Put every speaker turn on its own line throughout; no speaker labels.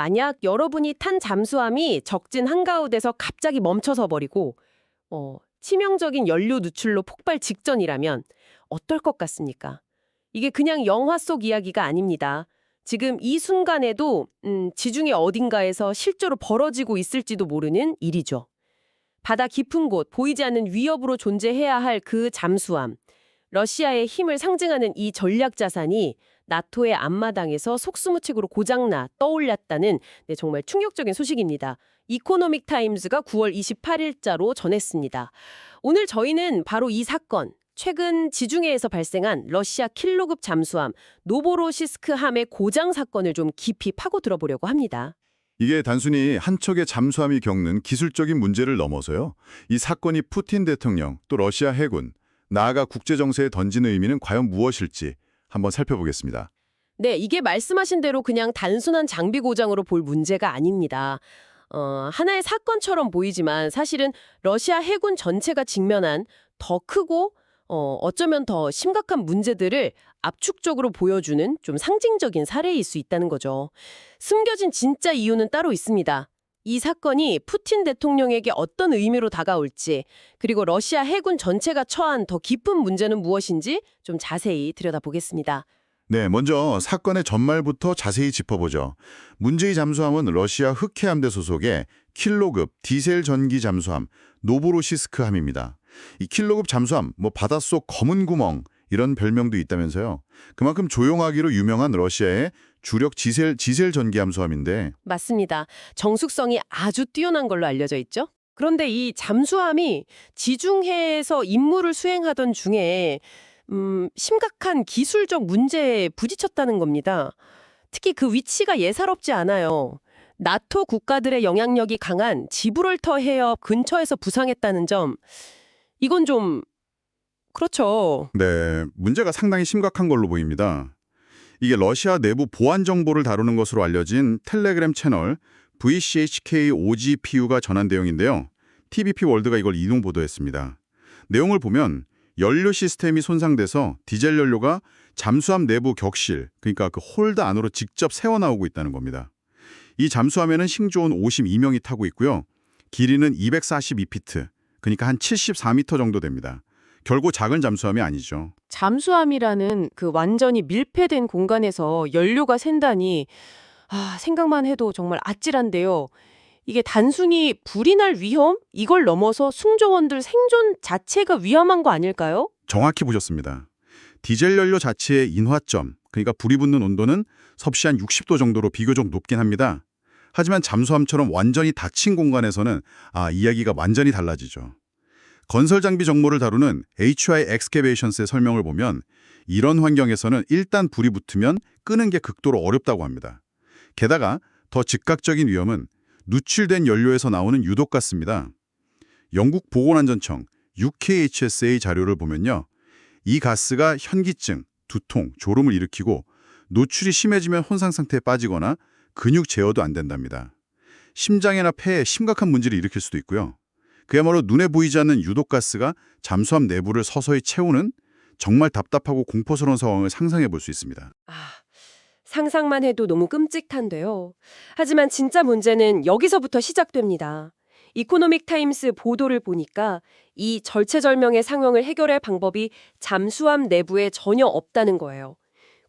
만약 여러분이 탄 잠수함이 적진 한가운데서 갑자기 멈춰서 버리고 어, 치명적인 연료 누출로 폭발 직전이라면 어떨 것 같습니까? 이게 그냥 영화 속 이야기가 아닙니다. 지금 이 순간에도 음, 지중해 어딘가에서 실제로 벌어지고 있을지도 모르는 일이죠. 바다 깊은 곳, 보이지 않는 위협으로 존재해야 할 그 잠수함. 러시아의 힘을 상징하는 이 전략 자산이 나토의 앞마당에서 속수무책으로 고장나 떠올랐다는 네, 정말 충격적인 소식입니다. 이코노믹 타임즈가 9월 28일자로 전했습니다. 오늘 저희는 바로 이 사건, 최근 지중해에서 발생한 러시아 킬로급 잠수함 노보로시스크함의 고장 사건을 좀 깊이 파고 들어보려고 합니다.
이게 단순히 한 척의 잠수함이 겪는 기술적인 문제를 넘어서요. 이 사건이 푸틴 대통령 또 러시아 해군, 나아가 국제 정세에 던지는 의미는 과연 무엇일지 한번 살펴보겠습니다.
네, 이게 말씀하신 대로 그냥 단순한 장비 고장으로 볼 문제가 아닙니다. 어, 하나의 사건처럼 보이지만 사실은 러시아 해군 전체가 직면한 더 크고 어, 어쩌면 더 심각한 문제들을 압축적으로 보여주는 좀 상징적인 사례일 수 있다는 거죠. 숨겨진 진짜 이유는 따로 있습니다. 이 사건이 푸틴 대통령에게 어떤 의미로 다가올지, 그리고 러시아 해군 전체가 처한 더 깊은 문제는 무엇인지 좀 자세히 들여다보겠습니다.
네, 먼저 사건의 전말부터 자세히 짚어보죠. 문제의 잠수함은 러시아 흑해함대 소속의 킬로급 디젤 전기 잠수함 노보로시스크함입니다. 이 킬로급 잠수함, 뭐 바닷속 검은 구멍 이런 별명도 있다면서요. 그만큼 조용하기로 유명한 러시아의 주력 지셀 지셀 전기 잠수함인데
맞습니다. 정숙성이 아주 뛰어난 걸로 알려져 있죠. 그런데 이 잠수함이 지중해에서 임무를 수행하던 중에 음, 심각한 기술적 문제에 부딪혔다는 겁니다. 특히 그 위치가 예사롭지 않아요. 나토 국가들의 영향력이 강한 지브롤터 해협 근처에서 부상했다는 점, 이건 좀 그렇죠.
네, 문제가 상당히 심각한 걸로 보입니다. 이게 러시아 내부 보안 정보를 다루는 것으로 알려진 텔레그램 채널 VCHK OGPU가 전한 내용인데요. TBP 월드가 이걸 이동 보도했습니다. 내용을 보면 연료 시스템이 손상돼서 디젤 연료가 잠수함 내부 격실, 그러니까 그 홀드 안으로 직접 새어나오고 있다는 겁니다. 이 잠수함에는 승조원 52명이 타고 있고요. 길이는 242피트, 그러니까 한 74m 정도 됩니다. 결코 작은 잠수함이 아니죠.
잠수함이라는 그 완전히 밀폐된 공간에서 연료가 샌다니 아, 생각만 해도 정말 아찔한데요. 이게 단순히 불이 날 위험? 이걸 넘어서 승조원들 생존 자체가 위험한 거 아닐까요?
정확히 보셨습니다. 디젤 연료 자체의 인화점, 그러니까 불이 붙는 온도는 섭씨 한 60도 정도로 비교적 높긴 합니다. 하지만 잠수함처럼 완전히 닫힌 공간에서는 아, 이야기가 완전히 달라지죠. 건설 장비 정보를 다루는 HI 엑스케베이션스의 설명을 보면 이런 환경에서는 일단 불이 붙으면 끄는 게 극도로 어렵다고 합니다. 게다가 더 즉각적인 위험은 누출된 연료에서 나오는 유독가스입니다. 영국 보건안전청 UKHSA 자료를 보면요. 이 가스가 현기증, 두통, 졸음을 일으키고 노출이 심해지면 혼상 상태에 빠지거나 근육 제어도 안 된답니다. 심장이나 폐에 심각한 문제를 일으킬 수도 있고요. 그야말로 눈에 보이지 않는 유독가스가 잠수함 내부를 서서히 채우는 정말 답답하고 공포스러운 상황을 상상해 볼 수 있습니다.
아, 상상만 해도 너무 끔찍한데요. 하지만 진짜 문제는 여기서부터 시작됩니다. 이코노믹 타임스 보도를 보니까 이 절체절명의 상황을 해결할 방법이 잠수함 내부에 전혀 없다는 거예요.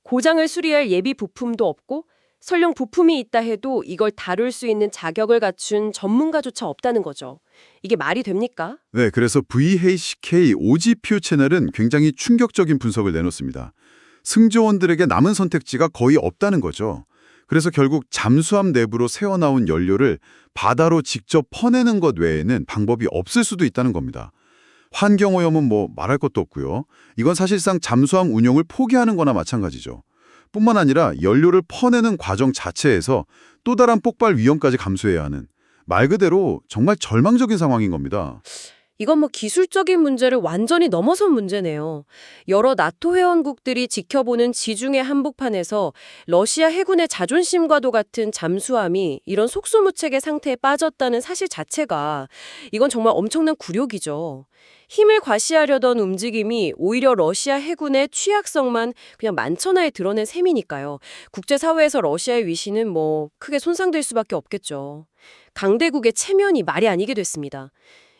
고장을 수리할 예비 부품도 없고 설령 부품이 있다 해도 이걸 다룰 수 있는 자격을 갖춘 전문가조차 없다는 거죠. 이게 말이 됩니까?
네, 그래서 VHK OGPU 채널은 굉장히 충격적인 분석을 내놓습니다. 승조원들에게 남은 선택지가 거의 없다는 거죠. 그래서 결국 잠수함 내부로 새어나온 연료를 바다로 직접 퍼내는 것 외에는 방법이 없을 수도 있다는 겁니다. 환경오염은 뭐 말할 것도 없고요. 이건 사실상 잠수함 운용을 포기하는 거나 마찬가지죠. 뿐만 아니라 연료를 퍼내는 과정 자체에서 또 다른 폭발 위험까지 감수해야 하는 말 그대로 정말 절망적인 상황인 겁니다.
이건 뭐 기술적인 문제를 완전히 넘어선 문제네요. 여러 나토 회원국들이 지켜보는 지중해 한복판에서 러시아 해군의 자존심과도 같은 잠수함이 이런 속수무책의 상태에 빠졌다는 사실 자체가 이건 정말 엄청난 굴욕이죠. 힘을 과시하려던 움직임이 오히려 러시아 해군의 취약성만 그냥 만천하에 드러낸 셈이니까요. 국제사회에서 러시아의 위신은 뭐 크게 손상될 수밖에 없겠죠. 강대국의 체면이 말이 아니게 됐습니다.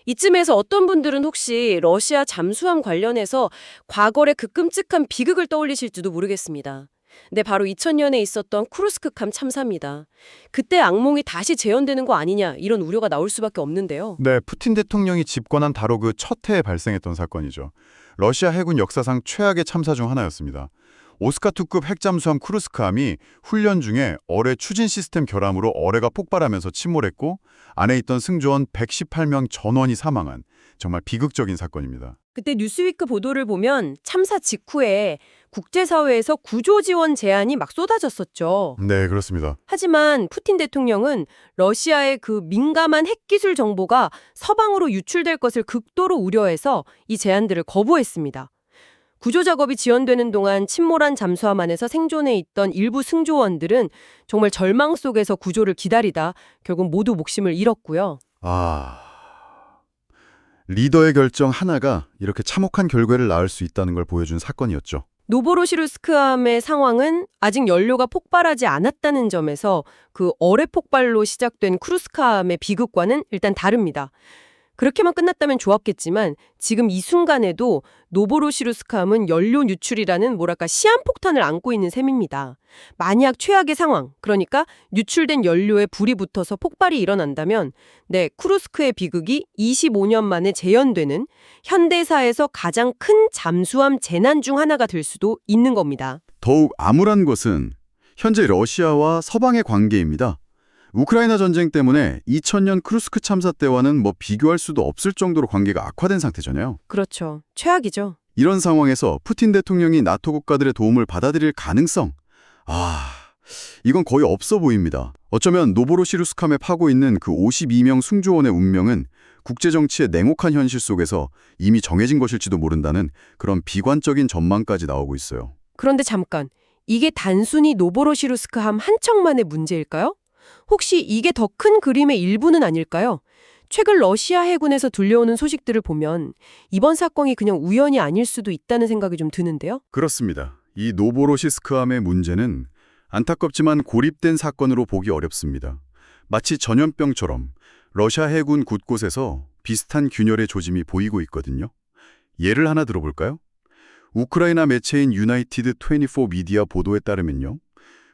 이쯤에서 어떤 분들은 혹시 러시아 잠수함 관련해서 과거의 그 끔찍한 비극을 떠올리실지도 모르겠습니다. 네, 바로 2000년에 있었던 쿠르스크함 참사입니다. 그때 악몽이 다시 재현되는 거 아니냐 이런 우려가 나올 수밖에 없는데요.
네, 푸틴 대통령이 집권한 바로 그 첫 해에 발생했던 사건이죠. 러시아 해군 역사상 최악의 참사 중 하나였습니다. 오스카2급 핵잠수함 쿠르스크함이 훈련 중에 어뢰 추진 시스템 결함으로 어뢰가 폭발하면서 침몰했고 안에 있던 승조원 118명 전원이 사망한 정말 비극적인 사건입니다.
그때 뉴스위크 보도를 보면 참사 직후에 국제사회에서 구조 지원 제안이 막 쏟아졌었죠.
네, 그렇습니다.
하지만 푸틴 대통령은 러시아의 그 민감한 핵기술 정보가 서방으로 유출될 것을 극도로 우려해서 이 제안들을 거부했습니다. 구조 작업이 지연되는 동안 침몰한 잠수함 안에서 생존해 있던 일부 승조원들은 정말 절망 속에서 구조를 기다리다 결국 모두 목숨을 잃었고요.
아... 리더의 결정 하나가 이렇게 참혹한 결과를 낳을 수 있다는 걸 보여준 사건이었죠.
노보로시루스크함의 상황은 아직 연료가 폭발하지 않았다는 점에서 그 어뢰 폭발로 시작된 크루스카함의 비극과는 일단 다릅니다. 그렇게만 끝났다면 좋았겠지만 지금 이 순간에도 노보로시루스크함은 연료 유출이라는 뭐랄까 시한폭탄을 안고 있는 셈입니다. 만약 최악의 상황, 그러니까 유출된 연료에 불이 붙어서 폭발이 일어난다면 네, 쿠르스크의 비극이 25년 만에 재현되는 현대사에서 가장 큰 잠수함 재난 중 하나가 될 수도 있는 겁니다.
더욱 암울한 것은 현재 러시아와 서방의 관계입니다. 우크라이나 전쟁 때문에 2000년 크루스크 참사 때와는 뭐 비교할 수도 없을 정도로 관계가 악화된 상태잖아요.
그렇죠. 최악이죠.
이런 상황에서 푸틴 대통령이 나토 국가들의 도움을 받아들일 가능성? 아, 이건 거의 없어 보입니다. 어쩌면 노보로시루스캄에 파고 있는 그 52명 승조원의 운명은 국제정치의 냉혹한 현실 속에서 이미 정해진 것일지도 모른다는 그런 비관적인 전망까지 나오고 있어요.
그런데 잠깐, 이게 단순히 노보로시루스크함 한 척만의 문제일까요? 혹시 이게 더 큰 그림의 일부는 아닐까요? 최근 러시아 해군에서 들려오는 소식들을 보면 이번 사건이 그냥 우연이 아닐 수도 있다는 생각이 좀 드는데요.
그렇습니다. 이 노보로시스크함의 문제는 안타깝지만 고립된 사건으로 보기 어렵습니다. 마치 전염병처럼 러시아 해군 곳곳에서 비슷한 균열의 조짐이 보이고 있거든요. 예를 하나 들어볼까요? 우크라이나 매체인 유나이티드 24 미디어 보도에 따르면요.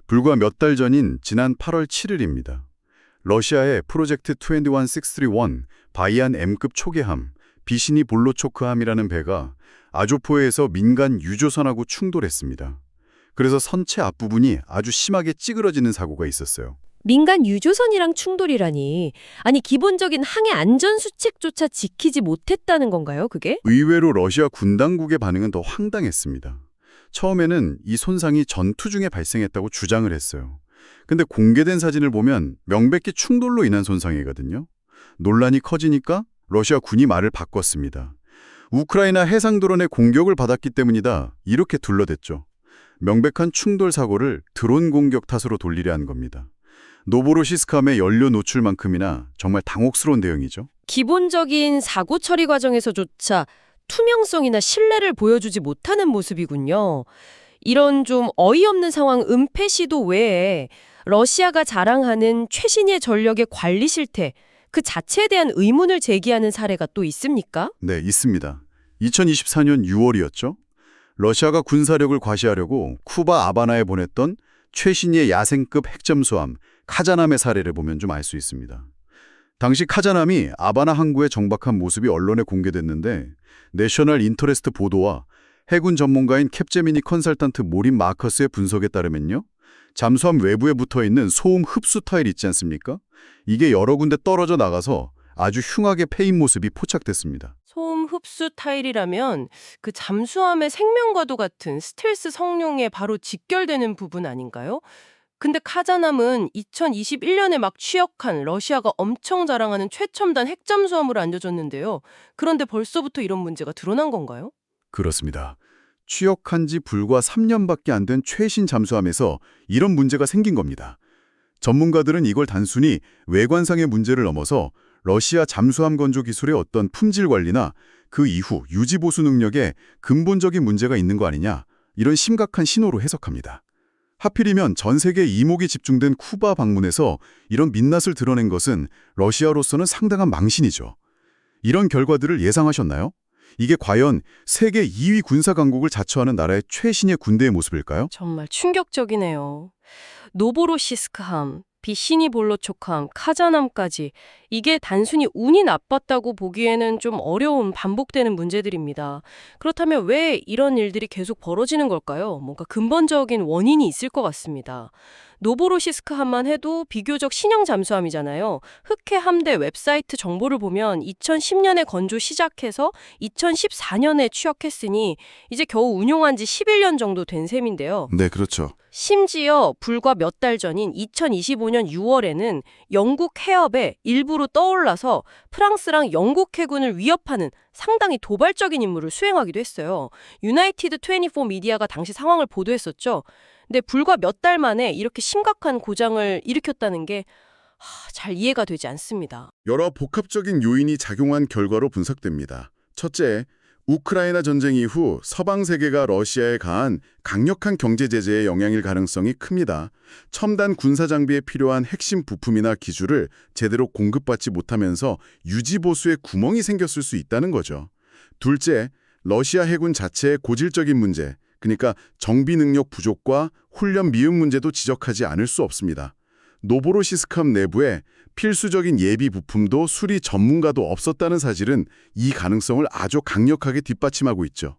불과 몇 달 전인 지난 8월 7일입니다. 러시아의 프로젝트 21631 바이안 M급 초계함 비시니 볼로초크함이라는 배가 아조포해에서 민간 유조선하고 충돌했습니다. 그래서 선체 앞부분이 아주 심하게 찌그러지는 사고가 있었어요.
민간 유조선이랑 충돌이라니. 아니 기본적인 항해 안전 수칙조차 지키지 못했다는 건가요, 그게?
의외로 러시아 군 당국의 반응은 더 황당했습니다. 처음에는 이 손상이 전투 중에 발생했다고 주장을 했어요. 근데 공개된 사진을 보면 명백히 충돌로 인한 손상이거든요. 논란이 커지니까 러시아 군이 말을 바꿨습니다. 우크라이나 해상드론의 공격을 받았기 때문이다. 이렇게 둘러댔죠. 명백한 충돌 사고를 드론 공격 탓으로 돌리려 한 겁니다. 노보로시스캄의 연료 노출만큼이나 정말 당혹스러운 대응이죠.
기본적인 사고 처리 과정에서조차 투명성이나 신뢰를 보여주지 못하는 모습이군요. 이런 좀 어이없는 상황 은폐 시도 외에 러시아가 자랑하는 최신의 전력의 관리 실태, 그 자체에 대한 의문을 제기하는 사례가 또 있습니까?
네, 있습니다. 2024년 6월이었죠. 러시아가 군사력을 과시하려고 쿠바 아바나에 보냈던 최신의 야생급 핵잠수함 카자남의 사례를 보면 좀 알 수 있습니다. 당시 카자남이 아바나 항구에 정박한 모습이 언론에 공개됐는데 내셔널 인터레스트 보도와 해군 전문가인 캡제미니 컨설턴트 모린 마커스의 분석에 따르면요. 잠수함 외부에 붙어있는 소음 흡수 타일 있지 않습니까? 이게 여러 군데 떨어져 나가서 아주 흉하게 패인 모습이 포착됐습니다.
소음 흡수 타일이라면 그 잠수함의 생명과도 같은 스텔스 성룡에 바로 직결되는 부분 아닌가요?
근데 카자남은 2021년에 막 취역한 러시아가 엄청 자랑하는 최첨단 핵잠수함으로 안겨졌는데요. 그런데 벌써부터 이런 문제가 드러난 건가요?
그렇습니다. 취역한 지 불과 3년밖에 안 된 최신 잠수함에서 이런 문제가 생긴 겁니다. 전문가들은 이걸 단순히 외관상의 문제를 넘어서 러시아 잠수함 건조 기술의 어떤 품질 관리나 그 이후 유지 보수 능력에 근본적인 문제가 있는 거 아니냐 이런 심각한 신호로 해석합니다. 하필이면 전 세계 이목이 집중된 쿠바 방문에서 이런 민낯을 드러낸 것은 러시아로서는 상당한 망신이죠. 이런 결과들을 예상하셨나요? 이게 과연 세계 2위 군사 강국을 자처하는 나라의 최신의 군대의 모습일까요?
정말 충격적이네요. 노보로시스크함, 비시니볼로초함, 카자남까지 이게 단순히 운이 나빴다고 보기에는 좀 어려운 반복되는 문제들입니다. 그렇다면 왜 이런 일들이 계속 벌어지는 걸까요? 뭔가 근본적인 원인이 있을 것 같습니다. 노보로시스크함만 해도 비교적 신형 잠수함이잖아요. 흑해 함대 웹사이트 정보를 보면 2010년에 건조 시작해서 2014년에 취역했으니 이제 겨우 운용한 지 11년 정도 된 셈인데요.
네, 그렇죠.
심지어 불과 몇 달 전인 2025년 6월에는 영국 해협에 일부 러 떠올라서 프랑스랑 영국 해군을 위협하는 상당히 도발적인 임무를 수행하기도 했어요. 유나이티드 24 미디어가 당시 상황을 보도했었죠. 근데 불과 몇 달 만에 이렇게 심각한 고장을 일으켰다는 게 잘 이해가 되지 않습니다.
여러 복합적인 요인이 작용한 결과로 분석됩니다. 첫째, 우크라이나 전쟁 이후 서방 세계가 러시아에 가한 강력한 경제 제재의 영향일 가능성이 큽니다. 첨단 군사 장비에 필요한 핵심 부품이나 기술을 제대로 공급받지 못하면서 유지 보수에 구멍이 생겼을 수 있다는 거죠. 둘째, 러시아 해군 자체의 고질적인 문제, 그러니까 정비 능력 부족과 훈련 미흡 문제도 지적하지 않을 수 없습니다. 노보로시스캄 내부에 필수적인 예비 부품도 수리 전문가도 없었다는 사실은 이 가능성을 아주 강력하게 뒷받침하고 있죠.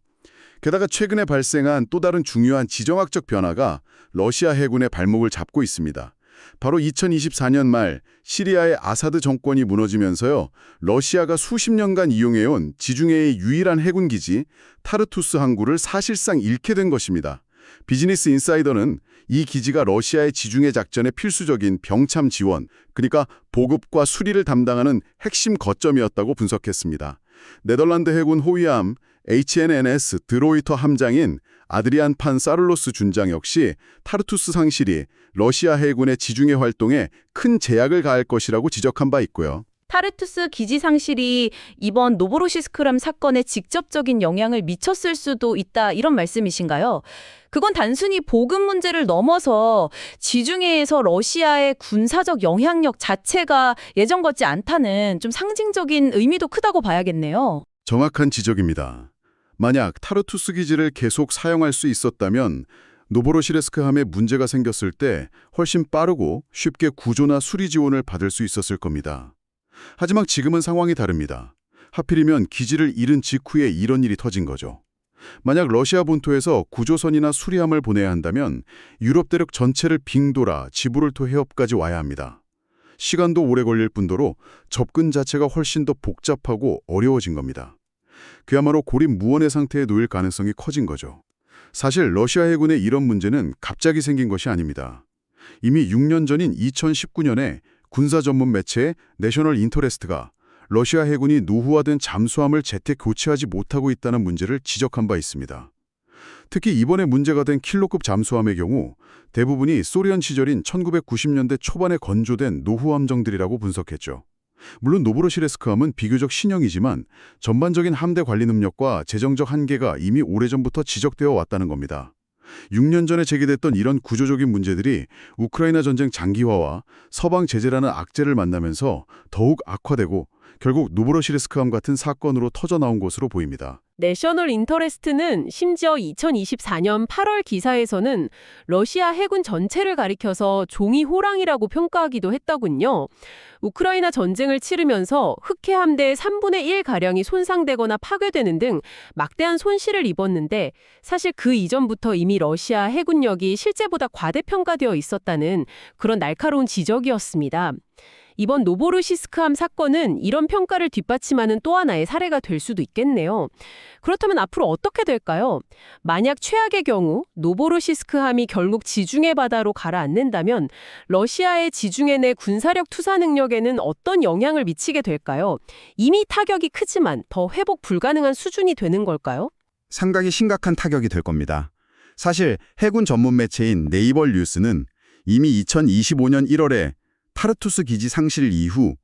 게다가 최근에 발생한 또 다른 중요한 지정학적 변화가 러시아 해군의 발목을 잡고 있습니다. 바로 2024년 말 시리아의 아사드 정권이 무너지면서요. 러시아가 수십 년간 이용해온 지중해의 유일한 해군 기지 타르투스 항구를 사실상 잃게 된 것입니다. 비즈니스 인사이더는 이 기지가 러시아의 지중해 작전의 필수적인 병참 지원, 그러니까 보급과 수리를 담당하는 핵심 거점이었다고 분석했습니다. 네덜란드 해군 호위함 HNNS 드로이터 함장인 아드리안 판 사를로스 준장 역시 타르투스 상실이 러시아 해군의 지중해 활동에 큰 제약을 가할 것이라고 지적한 바 있고요.
타르투스 기지 상실이 이번 노보로시스크람 사건에 직접적인 영향을 미쳤을 수도 있다 이런 말씀이신가요? 그건 단순히 보급 문제를 넘어서 지중해에서 러시아의 군사적 영향력 자체가 예전 같지 않다는 좀 상징적인 의미도 크다고 봐야겠네요.
정확한 지적입니다. 만약 타르투스 기지를 계속 사용할 수 있었다면 노보로시레스크함에 문제가 생겼을 때 훨씬 빠르고 쉽게 구조나 수리 지원을 받을 수 있었을 겁니다. 하지만 지금은 상황이 다릅니다. 하필이면 기지를 잃은 직후에 이런 일이 터진 거죠. 만약 러시아 본토에서 구조선이나 수리함을 보내야 한다면 유럽 대륙 전체를 빙 돌아 지브롤터 해협까지 와야 합니다. 시간도 오래 걸릴 뿐더러 접근 자체가 훨씬 더 복잡하고 어려워진 겁니다. 그야말로 고립무원의 상태에 놓일 가능성이 커진 거죠. 사실 러시아 해군의 이런 문제는 갑자기 생긴 것이 아닙니다. 이미 6년 전인 2019년에 군사 전문 매체 내셔널 인터레스트가 러시아 해군이 노후화된 잠수함을 제때 교체하지 못하고 있다는 문제를 지적한 바 있습니다. 특히 이번에 문제가 된 킬로급 잠수함의 경우 대부분이 소련 시절인 1990년대 초반에 건조된 노후 함정들이라고 분석했죠. 물론 노브로시레스크함은 비교적 신형이지만 전반적인 함대 관리 능력과 재정적 한계가 이미 오래전부터 지적되어 왔다는 겁니다. 6년 전에 제기됐던 이런 구조적인 문제들이 우크라이나 전쟁 장기화와 서방 제재라는 악재를 만나면서 더욱 악화되고 결국 노브로시레스크함 같은 사건으로 터져나온 것으로 보입니다.
내셔널 인터레스트는 심지어 2024년 8월 기사에서는 러시아 해군 전체를 가리켜서 종이 호랑이라고 평가하기도 했더군요. 우크라이나 전쟁을 치르면서 흑해 함대의 3분의 1 가량이 손상되거나 파괴되는 등 막대한 손실을 입었는데 사실 그 이전부터 이미 러시아 해군력이 실제보다 과대평가되어 있었다는 그런 날카로운 지적이었습니다. 이번 노보르시스크함 사건은 이런 평가를 뒷받침하는 또 하나의 사례가 될 수도 있겠네요. 그렇다면 앞으로 어떻게 될까요? 만약 최악의 경우 노보르시스크함이 결국 지중해 바다로 가라앉는다면 러시아의 지중해 내 군사력 투사 능력에는 어떤 영향을 미치게 될까요? 이미 타격이 크지만 더 회복 불가능한 수준이 되는 걸까요?
상당히 심각한 타격이 될 겁니다. 사실 해군 전문 매체인 네이버 뉴스는 이미 2025년 1월에 타르투스 기지 상실 이후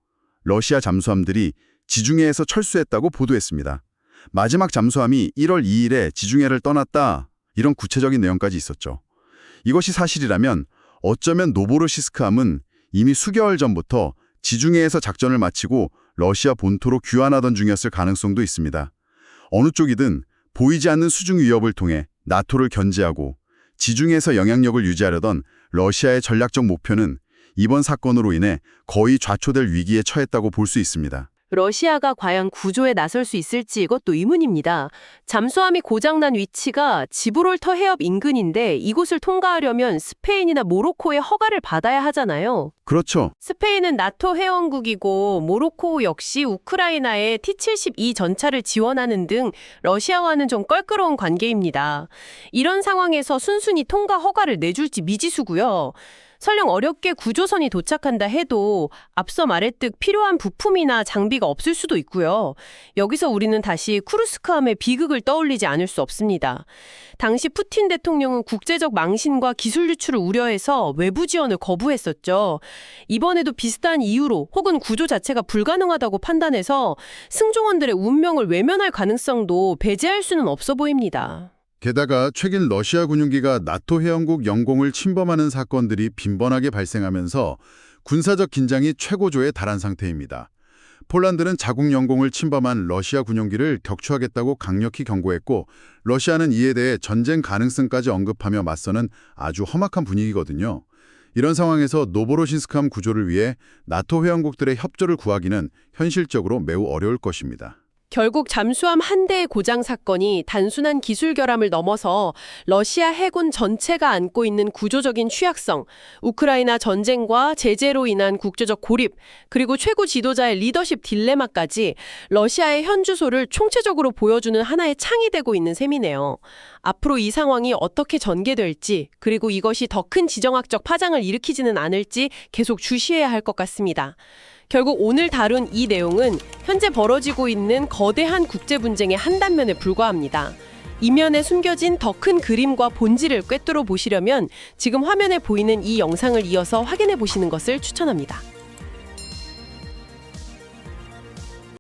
러시아 잠수함들이 지중해에서 철수했다고 보도했습니다. 마지막 잠수함이 1월 2일에 지중해를 떠났다 이런 구체적인 내용까지 있었죠. 이것이 사실이라면 어쩌면 노보르시스크함은 이미 수개월 전부터 지중해에서 작전을 마치고 러시아 본토로 귀환하던 중이었을 가능성도 있습니다. 어느 쪽이든 보이지 않는 수중 위협을 통해 나토를 견제하고 지중해에서 영향력을 유지하려던 러시아의 전략적 목표는 이번 사건으로 인해 거의 좌초될 위기에 처했다고 볼 수 있습니다.
러시아가 과연 구조에 나설 수 있을지 이것도 의문입니다. 잠수함이 고장난 위치가 지브롤터 해협 인근인데 이곳을 통과하려면 스페인이나 모로코의 허가를 받아야 하잖아요.
그렇죠.
스페인은 나토 회원국이고 모로코 역시 우크라이나의 T-72 전차를 지원하는 등 러시아와는 좀 껄끄러운 관계입니다. 이런 상황에서 순순히 통과 허가를 내줄지 미지수고요. 설령 어렵게 구조선이 도착한다 해도 앞서 말했듯 필요한 부품이나 장비가 없을 수도 있고요. 여기서 우리는 다시 쿠르스크함의 비극을 떠올리지 않을 수 없습니다. 당시 푸틴 대통령은 국제적 망신과 기술 유출을 우려해서 외부 지원을 거부했었죠. 이번에도 비슷한 이유로 혹은 구조 자체가 불가능하다고 판단해서 승종원들의 운명을 외면할 가능성도 배제할 수는 없어 보입니다.
게다가 최근 러시아 군용기가 나토 회원국 영공을 침범하는 사건들이 빈번하게 발생하면서 군사적 긴장이 최고조에 달한 상태입니다. 폴란드는 자국 영공을 침범한 러시아 군용기를 격추하겠다고 강력히 경고했고 러시아는 이에 대해 전쟁 가능성까지 언급하며 맞서는 아주 험악한 분위기거든요. 이런 상황에서 노보로신스크함 구조를 위해 나토 회원국들의 협조를 구하기는 현실적으로 매우 어려울 것입니다.
결국 잠수함 한 대의 고장 사건이 단순한 기술 결함을 넘어서 러시아 해군 전체가 안고 있는 구조적인 취약성, 우크라이나 전쟁과 제재로 인한 국제적 고립, 그리고 최고 지도자의 리더십 딜레마까지 러시아의 현 주소를 총체적으로 보여주는 하나의 창이 되고 있는 셈이네요. 앞으로 이 상황이 어떻게 전개될지, 그리고 이것이 더 큰 지정학적 파장을 일으키지는 않을지 계속 주시해야 할 것 같습니다. 결국 오늘 다룬 이 내용은 현재 벌어지고 있는 거대한 국제 분쟁의 한 단면에 불과합니다. 이면에 숨겨진 더 큰 그림과 본질을 꿰뚫어 보시려면 지금 화면에 보이는 이 영상을 이어서 확인해 보시는 것을 추천합니다.